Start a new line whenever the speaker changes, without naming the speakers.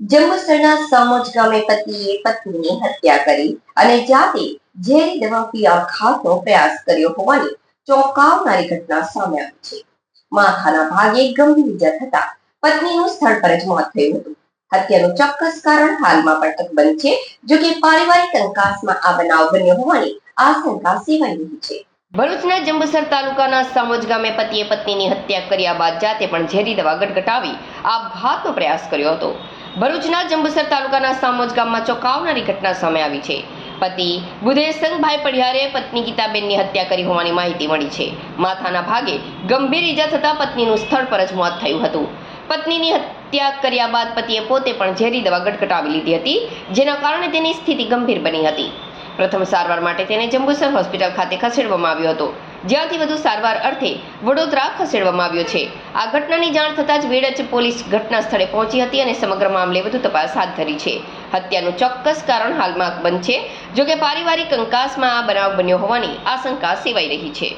જંબુસરના સમોજ ગામે પતિએ પત્નીની હત્યા કરી અને જાતે ઝેરી દવા પી આપઘાતનો પ્રયાસ કર્યો હોવાની ચોંકાવનારી ઘટના સામે આવી છે. માથાના ભાગે ગંભીર ઇજા થતા પત્નીનું સ્થળ પર જ મોત થયું હતું. હત્યાનું ચોક્કસ કારણ હાલમાં પણ અકબંધ છે, જો કે પારિવારિક કંકાસમાં આ બનાવ બન્યો હોવાની આશંકા સેવાઈ રહી છે. ભરૂચના જંબુસર તાલુકાના સામોજ ગામે પતિએ પત્નીની હત્યા કર્યા બાદ જાતે પણ ઝેરી દવા ગટગટાવી આપઘાતનો પ્રયાસ કર્યો હતો. ભરૂચના જંબુસર તાલુકાના સામોજ ગામમાં ચોંકાવનારી ઘટના સામે આવી છે. પતિ બુધેશસંગભાઈ પઢિયારે પત્ની ગીતાબેનની હત્યા કરી હોવાની માહિતી મળી છે. માથાના ભાગે ગંભીર ઈજા થતાં પત્નીનું સ્થળ પર જ મોત થયું હતું. પત્નીની હત્યા કર્યા બાદ પતિએ પોતે પણ ઝેરી દવા ગટગટાવી લીધી હતી, જેના કારણે તેની સ્થિતિ ગંભીર બની હતી. પ્રથમ સારવાર માટે તેને જંબુસર હોસ્પિટલ ખાતે ખસેડવામાં આવ્યો હતો. જ્યાંથી વધુ સારવાર અર્થે વડોદરા ખસેડવામાં આવ્યો છે. આ ઘટનાની જાણ થતાં જ વેડજ પોલીસ ઘટના સ્થળે પહોંચી હતી અને સમગ્ર મામલે વધુ તપાસ હાથ ધરી છે. હત્યાનું ચોક્કસ કારણ હાલમાં બંધ છે, જોકે પારિવારિક કંકાસમાં આ બનાવ બન્યો હોવાની આશંકા સેવાઈ રહી છે.